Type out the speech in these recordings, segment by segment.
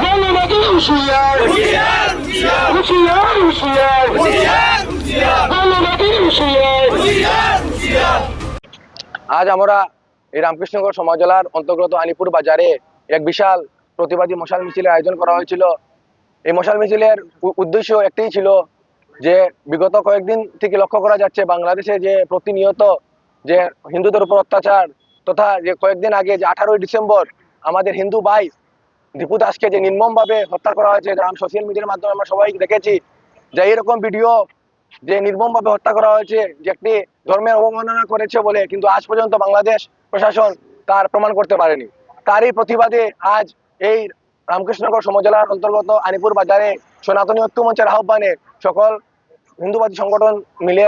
Vamos matar o senhor! O senhor, o senhor! O senhor, o senhor! আজ আমরা এই রামকৃষ্ণগড় সমাজলার অন্তর্গত আলিপুর বাজারে এক বিশাল প্রতিবাদী মশাল মিছিলের আয়োজন করা হয়েছিল। এই মশাল মিছিলের উদ্দেশ্য একটাই ছিল যে বিগত কয়েকদিন থেকে লক্ষ্য করা যাচ্ছে বাংলাদেশে যে প্রতিনিয়ত যে হিন্দুদের উপর অত্যাচার তথা যে কয়েকদিন আগে যে আঠারোই ডিসেম্বর আমাদের হিন্দু ভাই দীপু দাসকে যে নির্মমভাবে হত্যা করা হয়েছে যা সোশ্যাল মিডিয়ার মাধ্যমে আমরা সবাই দেখেছি, যে এরকম ভিডিও যে নির্মমভাবে হত্যা করা হয়েছে, যে একটি ধর্মের অবমাননা করেছে বলে কিন্তু আজ পর্যন্ত বাংলাদেশ প্রশাসন তার প্রমাণ করতে পারেনি। তারই প্রতিবাদে আজ এই রামকৃষ্ণগড় সমজেলার অন্তর্গত আনিপুর বাজারে সনাতনী ঐক্য মঞ্চের আহ্বানে সকল হিন্দুবাদী সংগঠন মিলে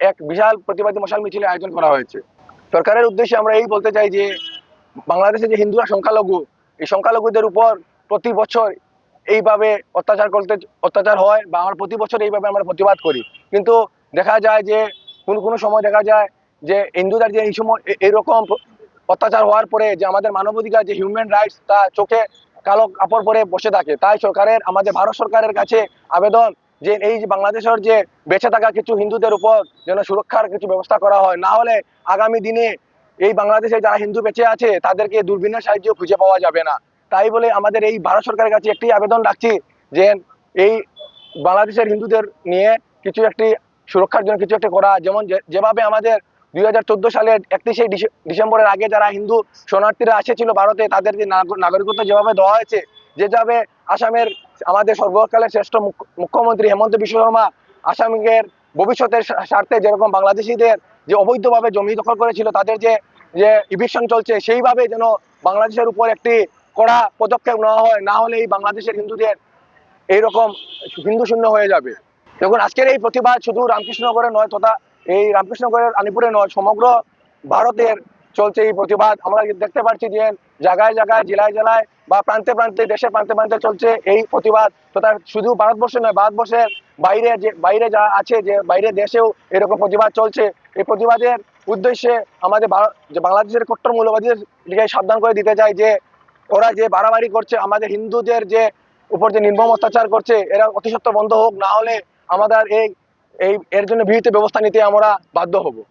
এক বিশাল প্রতিবাদী মশাল মিছিলের আয়োজন করা হয়েছে। সরকারের উদ্দেশ্যে আমরা এই বলতে চাই যে, বাংলাদেশে যে হিন্দুরা সংখ্যালঘু, এই সংখ্যালঘুদের উপর প্রতি বছর এইভাবে অত্যাচার করতে, অত্যাচার হয় বা আমরা প্রতি বছর এইভাবে আমরা প্রতিবাদ করি। কিন্তু দেখা যায় যে, কোন, কোনো সময় দেখা যায় যে, হিন্দুদের যে এই সময় এইরকম অত্যাচার হওয়ার পরে যে আমাদের মানবাধিকার, যে হিউম্যান রাইটস তা চোখে কালো কাপড় পরে বসে থাকে, তাই সরকারের, আমাদের ভারত সরকারের কাছে আবেদন যে এই যে বাংলাদেশের যে বেঁচে থাকা কিছু হিন্দুদের উপর যেন সুরক্ষার কিছু ব্যবস্থা করা হয়, না হলে আগামী দিনে এই বাংলাদেশে যারা হিন্দু বেঁচে আছে, তাদেরকে দূরবীনের সাহায্য খুঁজে পাওয়া যাবে না। তাই বলে আমাদের এই ভারত সরকারের কাছে একটি আবেদন রাখছি যে এই বাংলাদেশের হিন্দুদের নিয়ে কিছু একটি সুরক্ষার জন্য কিছু একটা করা। যেমন যেভাবে আমাদের দুই হাজার চোদ্দ সালের একত্রিশে ডিসেম্বরের আগে যারা হিন্দু শরণার্থীরা এসেছিল ভারতে, তাদের যে নাগরিকত্ব যেভাবে দেওয়া হয়েছে, যেভাবে আসামের আমাদের সর্বকালের শ্রেষ্ঠ মুখ্য- মুখ্যমন্ত্রী হেমন্ত বিশ্ব শর্মা আসামের ভবিষ্যতের স্বার্থে যেরকম বাংলাদেশিদের যে অবৈধভাবে জমি দখল করেছিল, তাদের যে যে ইভিকশন চলছে, সেইভাবে যেন বাংলাদেশের উপর একটি কড়া পদক্ষেপ নেওয়া হয়, না হলে এই বাংলাদেশের হিন্দুদের এইরকম হিন্দু শূন্য হয়ে যাবে। দেখুন, আজকের এই প্রতিবাদ শুধু রামকৃষ্ণগড়ে নয়, তথা এই রামকৃষ্ণগড়ের আলিপুরে নয়, সমগ্র ভারতের চলছে এই প্রতিবাদ। আমরা দেখতে পাচ্ছি যে জায়গায় জায়গায়, জেলায় জেলায় বা প্রান্তে প্রান্তে, দেশের প্রান্তে প্রান্তে চলছে এই প্রতিবাদ। তথা শুধু ভারতবর্ষে নয়, ভারতবর্ষের বাইরে যে, বাইরে যা আছে, যে বাইরে দেশেও এরকম প্রতিবাদ চলছে। এই প্রতিবাদের উদ্দেশ্যে আমাদের বাংলাদেশের কট্টর মূল্যবাদীদের সাবধান করে দিতে চাই যে ওরা যে বাড়াবাড়ি করছে, আমাদের হিন্দুদের যে উপর যে নির্মম অত্যাচার করছে, এরা অতি সত্ত্বর বন্ধ হোক, না হলে আমাদের এই এই, এর জন্য বিহিত ব্যবস্থা নিতে আমরা বাধ্য হব।